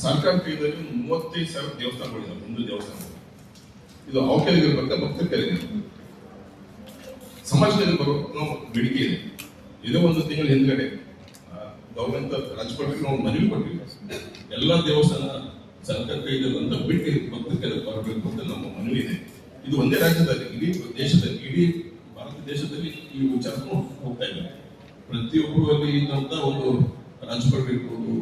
ಸರ್ಕಾರ ಕೈದಲ್ಲಿ ಮೂವತ್ತೈದು ಸಾವಿರ ದೇವಸ್ಥಾನಗಳಿದೆ ಒಂದು ದೇವಸ್ಥಾನ ಇದು ಅವ್ರ ಬರುತ್ತೆ ಭಕ್ತರ ಕೆಲಗೆ ಸಮಾಜದಲ್ಲಿ ಬರೋ ಬೇಡಿಕೆ ಇದೆ. ಇದು ಒಂದು ತಿಂಗಳ ಹಿಂದ್ಗಡೆ ಗೌರ್ಮೆಂಟ್ ರಾಜ್ಯಪಾಲರಿಗೆ ನಾವು ಮನವಿ ಕೊಟ್ಟಿವಿ ಎಲ್ಲ ದೇವಸ್ಥಾನ ಸರ್ಕಾರ ಕೈದಲ್ಲಿ ಅಂತ ಬಿಟ್ಟು ಭಕ್ತರ ಕೆಲ ಬರಬೇಕು ಅಂತ ನಮ್ಮ ಮನವಿ ಇದೆ. ಇದು ಒಂದೇ ರಾಜ್ಯದಲ್ಲಿ, ಇಡೀ ದೇಶದಲ್ಲಿ, ಇಡೀ ಭಾರತ ದೇಶದಲ್ಲಿ ಈ ವಿಚಾರ ಹೋಗ್ತಾ ಇದೆ ಪ್ರತಿಯೊಬ್ಬರು ಅಲ್ಲಿ ಇದ್ದಂತ ಒಂದು ರಾಜ್ಯಪಾಲರಿರ್ಬೋದು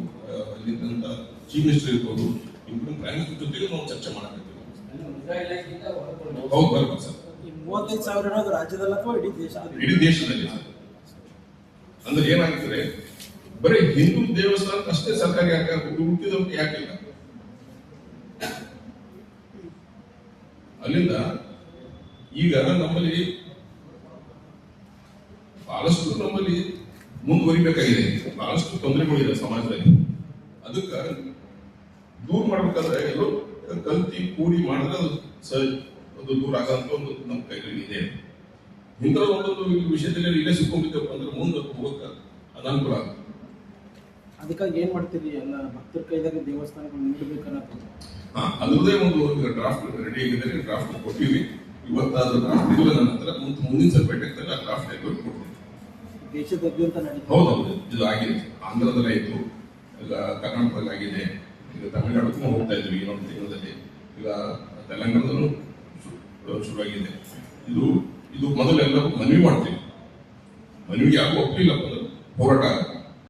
ಚೀಫ್ ಮಿನಿಸ್ಟರ್ ಇರ್ಬೋದು ಇನ್ಕ್ಲೂಡಿಂಗ್ ಪ್ರೈಮ್ ಮಿನಿಸ್ಟರ್ ಜೊತೆಗೆ ನಾವು ಚರ್ಚೆ ಮಾಡಬೇಕು ಹೌದು ಬರ್ಬೇಕು ಸರ್. ಮೂವತ್ತೈದು ಸಾವಿರ ಅನ್ನೋದು ರಾಜ್ಯದಲ್ಲಿ ಅಥವಾ ಇಡೀ ದೇಶದಲ್ಲಿ? ಇಡೀ ದೇಶದಲ್ಲಿ ಸರ್. ಅಂದ್ರೆ ಏನಾಗ್ತದೆ ಬರೀ ಹಿಂದೂ ದೇವಸ್ಥಾನಕ್ಕೆ ಅಷ್ಟೇ ಸರ್ಕಾರಿ ಯಾಕೆ ಹುಟ್ಟಿದವ್ರಿಗೆ ಯಾಕಿಲ್ಲ ಅಲ್ಲಿಂದ ಈಗ ನಮ್ಮಲ್ಲಿ ಬಹಳಷ್ಟು ನಮ್ಮಲ್ಲಿ ಮುಂದುವರಿಬೇಕಾಗಿದೆ. ಬಹಳಷ್ಟು ತೊಂದರೆಗಳಿದೆ ಸಮಾಜದಲ್ಲಿ. ಅದಕ್ಕ ದೂರ ಮಾಡ್ಬೇಕಾದ್ರೆ ಎಲ್ಲೋ ಕಲ್ತಿ ಕೂಡಿ ಮಾಡಿದ್ರೆ ಅದು ಸ ಅದು ದೂರ ಆಗಂತ ಒಂದು ನಮ್ಮ ಕೈಯಲ್ಲಿ ಇದೆ. ಇಂಥ ಒಂದೊಂದು ವಿಷಯದಲ್ಲಿ ಇಲ್ಲೇ ಸಿಕ್ಕೊಂಡಿದ್ದಪ್ಪ ಅಂದ್ರೆ ಮುಂದೆ ಹೋಗಕ್ಕೆ ಅನಾನುಕೂಲ ಆಗುತ್ತೆ. ಅದಕ್ಕಾಗಿ ಏನ್ ಮಾಡ್ತೀರಿ? ಎಲ್ಲ ಭಕ್ತರ ಕೈದಾಗ ದೇವಸ್ಥಾನಗಳು ನೀಡಬೇಕನ್ನೋದು ಹಾ ಅದರದೇ ಒಂದು ಡ್ರಾಫ್ಟ್ ರೆಡಿ ಆಗಿದೆ ಡ್ರಾಫ್ಟ್ ಕೊಟ್ಟಿವಿ. ಇವತ್ತಾದ್ರೂ ಡ್ರಾಫ್ಟ್ ಇಲ್ಲ ನನ್ನ ಹತ್ರ ಮುಂದೆ ಮುಂದಿನ ಸಲ ಭೇಟಿಯಾಗ್ತಾರೆ ಡ್ರಾಫ್ಟ್ ಡ್ರಾಫ್ಟ್ ಕೊಡ್ತೀವಿ ದೇಶದಾದ್ಯಂತ ನಡೀತಾ ಹೌದೌದು ಇದು ಆಗಿದೆ. ಆಂಧ್ರದಲ್ಲೇ ಇತ್ತು ಈಗ ಕರ್ನಾಟಕದಲ್ಲಿ ಆಗಿದೆ ಈಗ ತಮಿಳುನಾಡಕ್ಕೂ ಹೋಗ್ತಾ ಇದ್ವಿ ಇನ್ನೊಂದು ತಿಂಗಳಲ್ಲಿ. ಈಗ ತೆಲಂಗಾಣದಲ್ಲೂ ಶುರುವಾಗಿದೆ. ಇದು ಇದು ಮೊದಲೆಲ್ಲ ಮನವಿ ಮಾಡ್ತೀವಿ. ಮನವಿಗೆ ಯಾರು ಮೊದಲು ಹೋರಾಟ